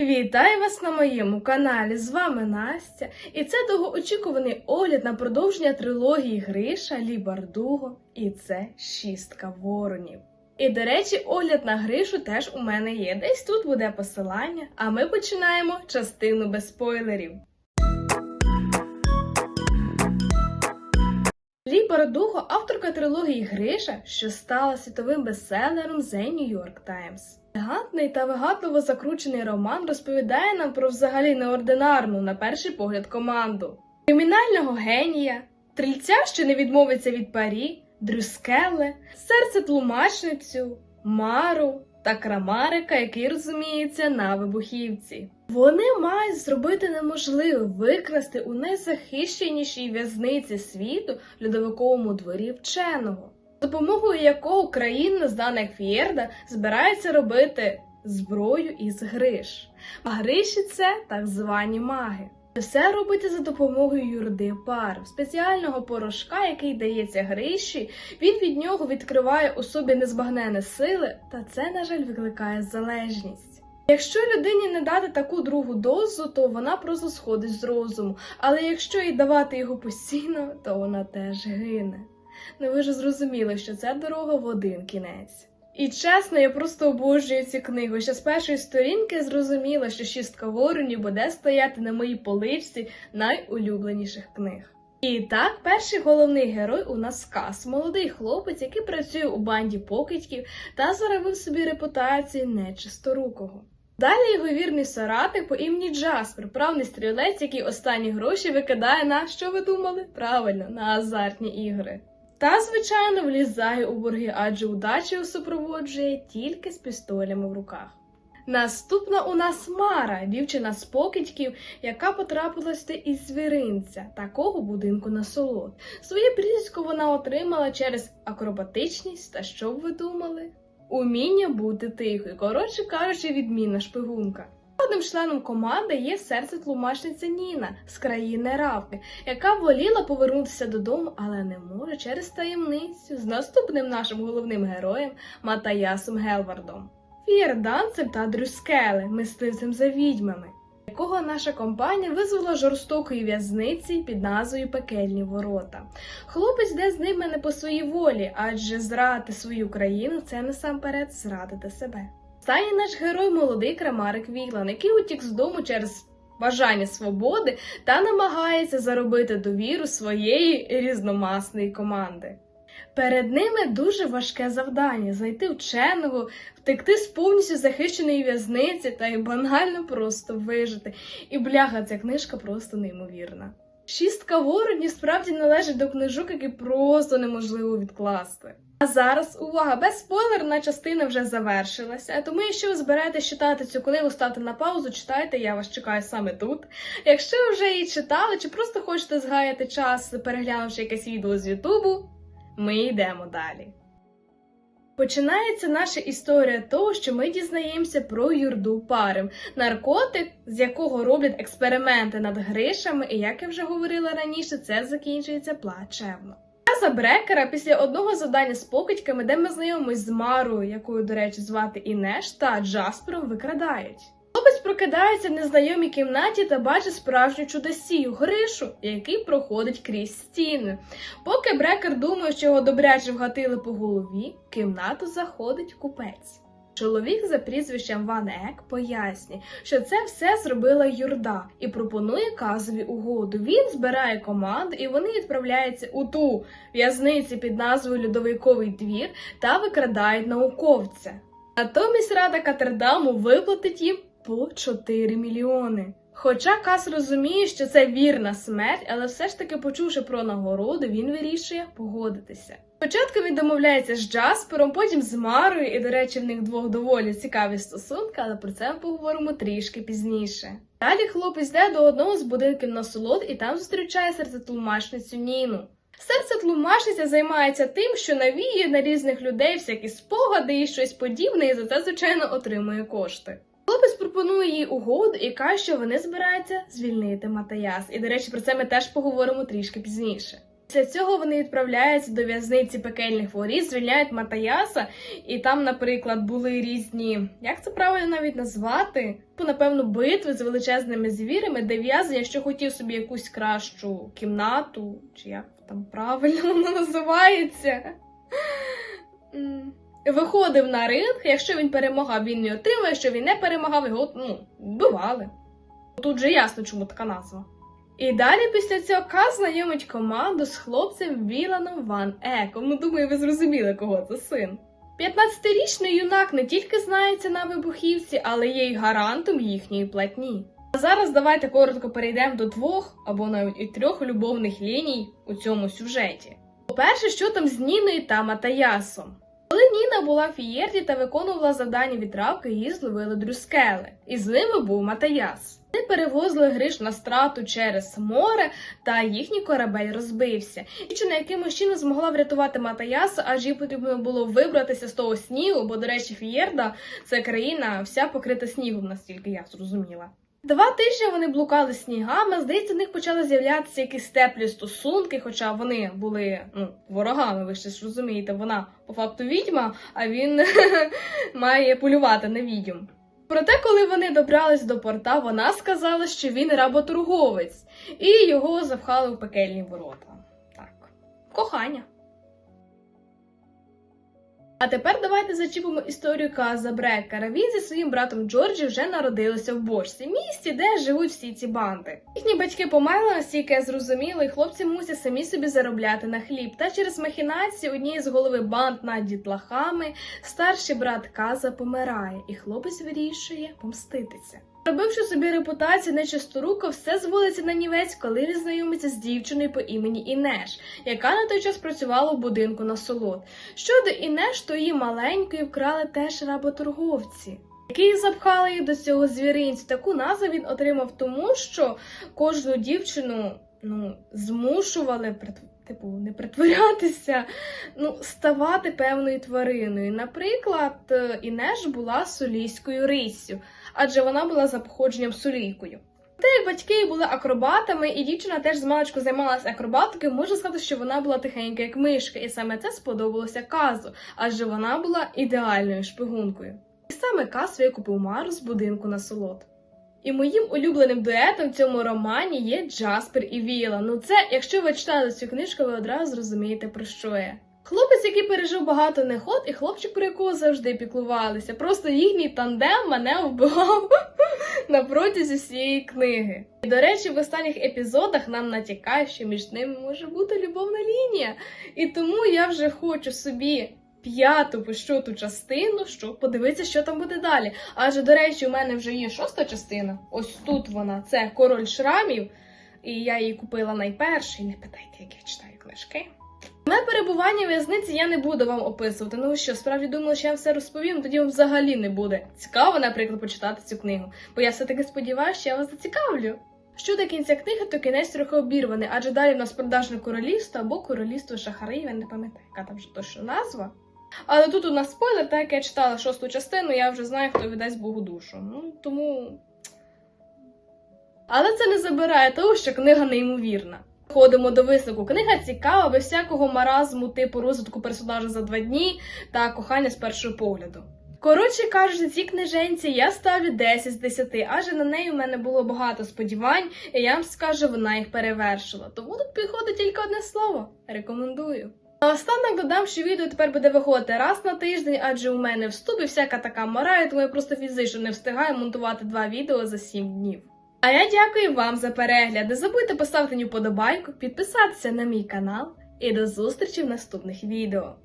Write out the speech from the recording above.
Вітаю вас на моєму каналі. З вами Настя, і це довгоочікуваний огляд на продовження трилогії Гриша, Лібардуго, і це шістка воронів. І до речі, огляд на Гришу теж у мене є. Десь тут буде посилання, а ми починаємо частину без спойлерів. Лі Бардуго, авторка трилогії Гриша, що стала світовим бестселером The New York Times. Елегантний та вигадливо закручений роман розповідає нам про взагалі неординарну, на перший погляд, команду. Кримінального генія, стрільця, що не відмовиться від парі, Дрюскеле, серце тлумачницю, Мару та Крамарика, який розуміється на вибухівці. Вони мають зробити неможливе викрасти у найзахищенішій в'язниці світу льодовиковому дворі вченого, допомогою якого країна, знана як Фієрда, збирається робити зброю із гриш. А гриші це так звані маги. Все робиться за допомогою юрди пар, спеціального порошка, який дається гриші. Він від нього відкриває у собі незбагненне сили, та це, на жаль, викликає залежність. Якщо людині не дати таку другу дозу, то вона просто сходить з розуму. Але якщо їй давати його постійно, то вона теж гине. Ну ви ж зрозуміли, що це дорога в один кінець. І чесно, я просто обожнюю цю книгу. Ще з першої сторінки зрозуміла, що шістка воронів буде стояти на моїй поличці найулюбленіших книг. І так, перший головний герой у нас Кас, молодий хлопець, який працює у банді покидьків та заробив собі репутацію нечисторукого. Далі його вірний соратник по імені Джаспер, правний стрілець, який останні гроші викидає на що ви думали? Правильно, на азартні ігри. Та, звичайно, влізає у борги, адже удача супроводжує тільки з пістолями в руках. Наступна у нас Мара, дівчина з покидьків, яка потрапилася із звіринця, такого будинку на солод. Своє прізвисько вона отримала через акробатичність та що б ви думали? Уміння бути тихою, коротше кажучи, відмінна шпигунка. Одним членом команди є серце тлумачниця Ніна з країни Равки, яка воліла повернутися додому, але не може через таємницю з наступним нашим головним героєм Матаясом Гелвардом, фієрданцем та Дрюскеле, мисливцем за відьмами, якого наша компанія визвала жорстокої в'язниці під назвою Пекельні ворота. Хлопець йде з ними не по своїй волі, адже зрадити свою країну це насамперед зрадити себе. Стає наш герой молодий крамарик Вілан, який утік з дому через бажання свободи та намагається заробити довіру своєї різномасної команди. Перед ними дуже важке завдання знайти вченого, втекти з повністю захищеної в'язниці та й банально просто вижити. І бляха, ця книжка просто неймовірна. Шістка воронів справді належить до книжок, які просто неможливо відкласти. А зараз увага! Безспойлерна частина вже завершилася. Тому, якщо ви збираєтесь читати цю книгу, ставте на паузу, читайте, я вас чекаю саме тут. Якщо ви вже її читали, чи просто хочете згаяти час, переглянувши якесь відео з Ютубу, ми йдемо далі. Починається наша історія того, що ми дізнаємося про юрду парим, наркотик, з якого роблять експерименти над гришами, і як я вже говорила раніше, це закінчується плачевно. За Брекера після одного завдання з покидьками, де ми знайомимось з Марою, якою, до речі, звати Інеш, та Джаспером викрадають. Хлопець прокидається в незнайомій кімнаті та бачить справжню чудосію Гришу, який проходить крізь стіни. Поки Брекер думає, що його добряче вгатили по голові, кімнату заходить купець. Чоловік за прізвищем Ван Ек пояснює, що це все зробила юрда і пропонує казові угоду. Він збирає команду і вони відправляються у ту в'язниці під назвою Льодовиковий двір та викрадають науковця. Натомість рада Катердаму виплатить їм по 4 мільйони. Хоча Кас розуміє, що це вірна смерть, але все ж таки, почувши про нагороду, він вирішує погодитися. Спочатку він домовляється з Джаспером, потім з Марою, і, до речі, в них двох доволі цікаві стосунки, але про це ми поговоримо трішки пізніше. Далі хлопець йде до одного з будинків на солод і там зустрічає серцетлумачницю Ніну. Серце тлумачниця займається тим, що навіює на різних людей всякі спогади і щось подібне, і за це, звичайно, отримує кошти. Хлопець пропонує їй угоду і каже, що вони збираються звільнити Матаяс. І, до речі, про це ми теж поговоримо трішки пізніше. Після цього вони відправляються до в'язниці пекельних воріт, звільняють Матаяса, і там, наприклад, були різні, як це правильно навіть назвати? Типу, Напевно, битви з величезними звірами, де в'язень, якщо хотів собі якусь кращу кімнату, чи як там правильно воно називається. Виходив на ринг, якщо він перемагав, він не отримав, якщо він не перемагав, його ну, вбивали. Тут же ясно, чому така назва. І далі після цього Каз знайомить команду з хлопцем Віланом Ван Еком. Ну, думаю, ви зрозуміли, кого це син. 15-річний юнак не тільки знається на вибухівці, але є й гарантом їхньої платні. А зараз давайте коротко перейдемо до двох або навіть і трьох любовних ліній у цьому сюжеті. По-перше, що там з Ніною та Матаясом. Коли Ніна була в Фієрді та виконувала завдання відравки, її зловили друскели, і з ними був Матаяс. Вони перевозили Гриш на страту через море, та їхній корабель розбився. Дівчина якимось чином змогла врятувати Матаяса, аж їй потрібно було вибратися з того снігу, бо, до речі, Фієрда це країна вся покрита снігом, настільки я зрозуміла. Два тижні вони блукали снігами. Здається, в них почали з'являтися якісь теплі стосунки, хоча вони були ну, ворогами, ви ще ж розумієте, вона по факту відьма, а він має полювати на відьом. Проте, коли вони добрались до порта, вона сказала, що він работорговець, і його запхали в пекельні ворота. Так, кохання. А тепер давайте зачіпимо історію Каза Брекера. Він зі своїм братом Джорджі вже народилися в борсі, місті, де живуть всі ці банди. Їхні батьки померли, настільки я зрозуміла, і хлопці мусять самі собі заробляти на хліб. Та через махінації однієї з голови банд над дітлахами старший брат Каза помирає, і хлопець вирішує помститися. Робивши собі репутацію нечисторука, все зводиться на нівець, коли він знайомиться з дівчиною по імені Інеш, яка на той час працювала в будинку на солод. Щодо Інеш, то її маленькою вкрали теж работорговці. Які запхали їх до цього звіринцю. Таку назву він отримав тому, що кожну дівчину ну, змушували типу, не притворятися, ну, ставати певною твариною. Наприклад, е, Інеш була солійською риссю, адже вона була за походженням солійкою. Те, як батьки були акробатами, і дівчина теж з маличку займалася акробатикою, можна сказати, що вона була тихенька, як мишка, і саме це сподобалося Казу, адже вона була ідеальною шпигункою. І саме Каз викупив Мару з будинку на солод. І моїм улюбленим дуетом в цьому романі є Джаспер і Віла. Ну це, якщо ви читали цю книжку, ви одразу зрозумієте про що я. Хлопець, який пережив багато неход, і хлопчик, про якого завжди піклувалися. Просто їхній тандем мене вбивав на протязі всієї книги. І, до речі, в останніх епізодах нам натякає, що між ними може бути любовна лінія. І тому я вже хочу собі п'яту по щоту частину, щоб подивитися, що там буде далі. Адже, до речі, у мене вже є шоста частина. Ось тут вона. Це король шрамів. І я її купила найперше. І не питайте, як я читаю книжки. Моє перебування в'язниці я не буду вам описувати. Ну що, справді думала, що я все розповім, тоді вам взагалі не буде. Цікаво, наприклад, почитати цю книгу, бо я все-таки сподіваюся, що я вас зацікавлю. Щодо кінця книги, то кінець трохи обірваний, адже далі в нас продажне королівство або королівство Шахари, я не пам'ятаю, яка там вже точно назва. Але тут у нас спойлер, так як я читала шосту частину, я вже знаю, хто віддасть Богу душу. Ну тому. Але це не забирає того, що книга неймовірна. Ходимо до висновку. Книга цікава, без всякого маразму, типу розвитку персонажа за два дні та кохання з першого погляду. Коротше кажучи, цій книженці я ставлю 10 з 10, адже на неї в мене було багато сподівань, і я вам скажу, вона їх перевершила. Тому тут підходить тільки одне слово. Рекомендую. Наостанок додам, що відео тепер буде виходити раз на тиждень, адже у мене вступ і всяка така морає, тому я просто фізично не встигаю монтувати два відео за 7 днів. А я дякую вам за перегляд. Не забудьте поставити мені вподобайку, підписатися на мій канал і до зустрічі в наступних відео.